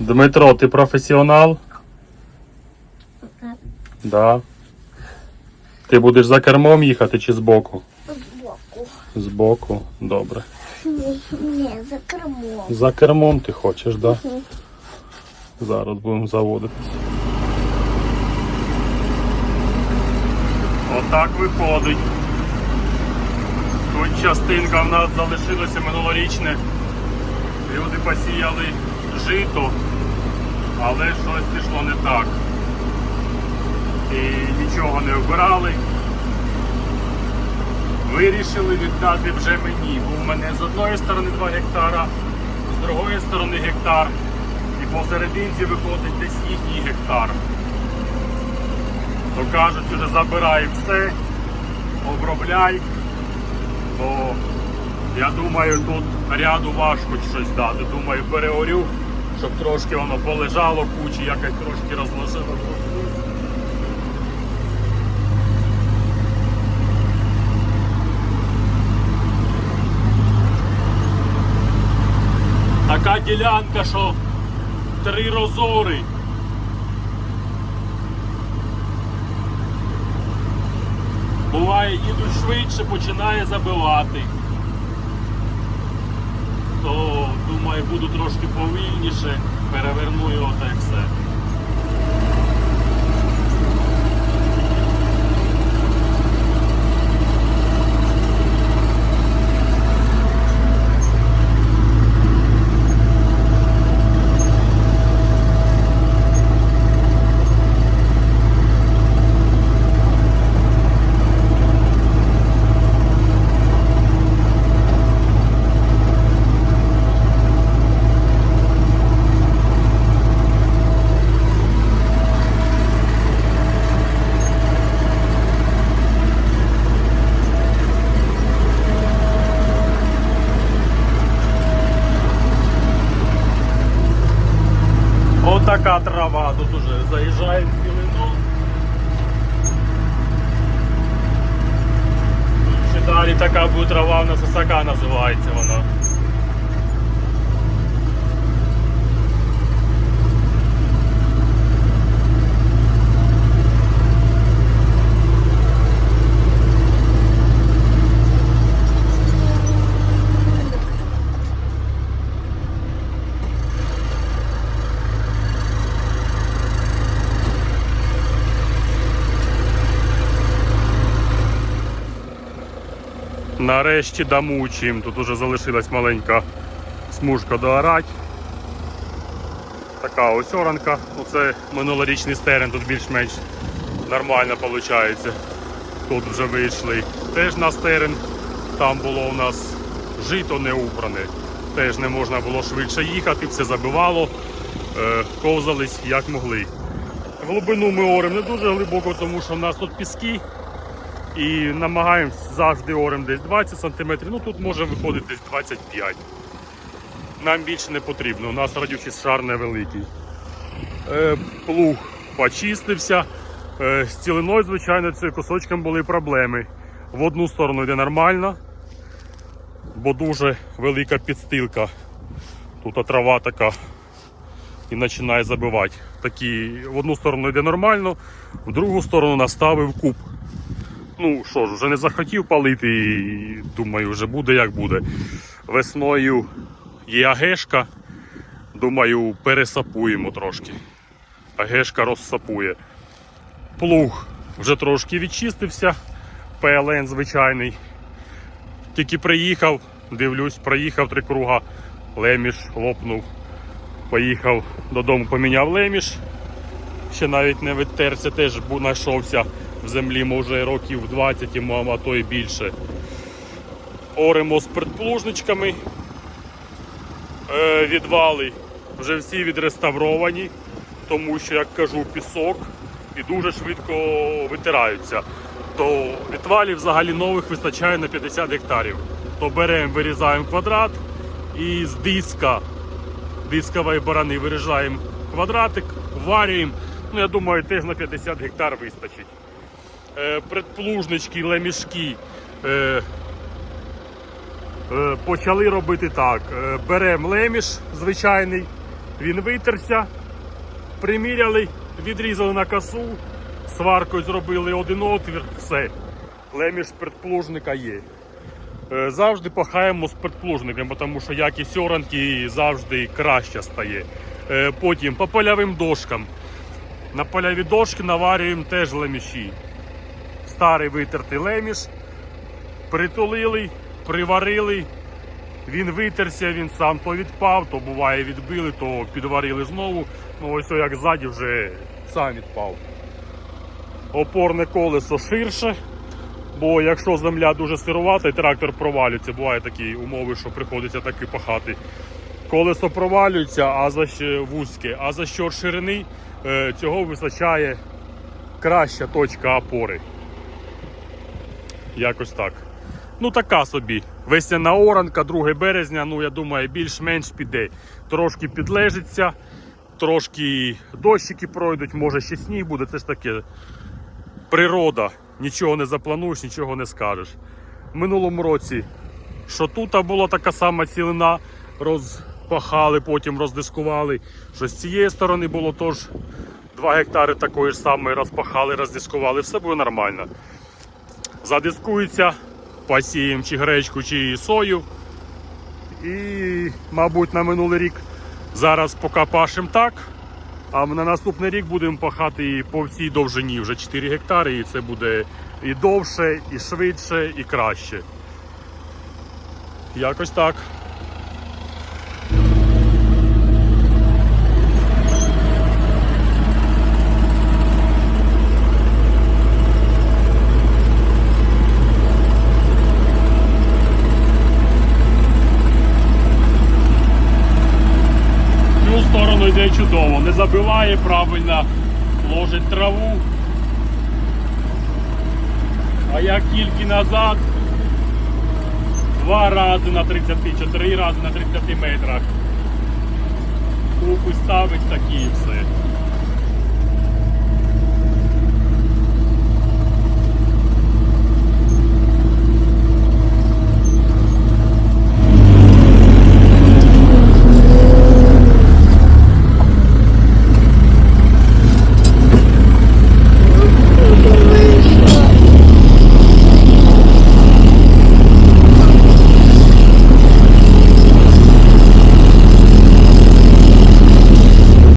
Дмитро, ти професіонал? Так. Да. Ти будеш за кермом їхати чи збоку? Збоку. Збоку. Добре. Ні, ні, за кермом. За кермом ти хочеш, да? Зараз будемо заводитись. Отак виходить. Тут частинка в нас залишилася минулорічне. Люди посіяли жито, але щось пішло не так. І нічого не обирали. Вирішили віддати вже мені, бо в мене з одної сторони 2 гектара, з другої сторони гектар. І посерединці виходить десь їхній гектар. То кажуть, вже забирай все, обробляй, бо я думаю, тут ряду важко щось дати. Думаю, переорю, щоб трошки воно полежало, кучі якось трошки розложило. Така ділянка, що три розори. Буває, їдуть швидше, починає забивати. То, думаю, буду трошки повільніше, переверну його та все. Отака трава тут уже заїжджає в дом. Ще далі така буде трава, в нас осака називається вона. Нарешті домучуємо. Тут уже залишилась маленька смужка доорать. Така ось оранка. Оце минулорічний стерен, тут більш-менш нормально виходить. Тут вже вийшли. Теж на стерен. Там було у нас жито не убране. Теж не можна було швидше їхати, все забивало, е, ковзались як могли. Глибину ми оремо не дуже глибоко, тому що в нас тут піски. І намагаємось завжди орем десь 20 см, ну тут може виходити десь 25 Нам більше не потрібно, у нас радіухіс шар невеликий. Е, плуг почистився. Е, з цілиною, звичайно, цим кусочком були проблеми. В одну сторону йде нормально, бо дуже велика підстилка. Тут трава така і починає забивати. Такі, в одну сторону йде нормально, в другу сторону наставив куб. Ну що ж, вже не захотів палити і думаю, вже буде як буде. Весною є агешка. Думаю, пересапуємо трошки. Агешка розсапує. Плуг вже трошки відчистився. ПЛН звичайний. Тільки приїхав, дивлюсь, проїхав три круга, леміш лопнув. Поїхав додому, поміняв леміш. Ще навіть не відтерся, теж знайшовся в землі, може років 20, йому, а то і більше. Оремо з предплужничками. Е, відвали вже всі відреставровані, тому що, як кажу, пісок і дуже швидко витираються. То відвалів взагалі нових вистачає на 50 гектарів. То беремо, вирізаємо квадрат і з диска дискової барани виріжаємо квадратик, варюємо. Ну, я думаю, теж на 50 гектар вистачить. Е, предплужнички, лемішки. Е, е, почали робити так. Беремо леміш звичайний, Він витерся, приміряли, відрізали на косу, сваркою зробили один отвір, все. Леміш предплужника є. Завжди пахаємо з предплужником, тому що якість оранки завжди краща стає. Потім по польовим дошкам. На польові дошки наварюємо теж леміші. Старий витертий леміш, притулили, приварили. Він витерся, він сам то відпав, то буває відбили, то підварили знову. Ну ось як ззаді вже сам відпав. Опорне колесо ширше, бо якщо земля дуже сирувата і трактор провалюється, бувають такі умови, що приходиться таки пахати. Колесо провалюється, а за вузьке, а за що ширини е, цього вистачає краща точка опори. Якось так. Ну така собі. Весняна оранка, 2 березня, ну я думаю, більш-менш піде. Трошки підлежиться, трошки дощики пройдуть, може ще сніг буде. Це ж таке природа. Нічого не заплануєш, нічого не скажеш. В минулому році, що тут була така сама цілина, розпахали, потім роздискували. Що з цієї сторони було теж 2 гектари такої ж самої розпахали, роздискували. Все буде нормально. Задискується, посіємо чи гречку, чи сою. І, мабуть, на минулий рік зараз покапашемо так. А на наступний рік будемо пахати по всій довжині вже 4 гектари, і це буде і довше, і швидше, і краще. Якось так. цю сторону йде чудово. Не забиває правильно, ложить траву. А як тільки назад, два рази на 30 чи рази на 30 метрах. Купи ставить такі і все.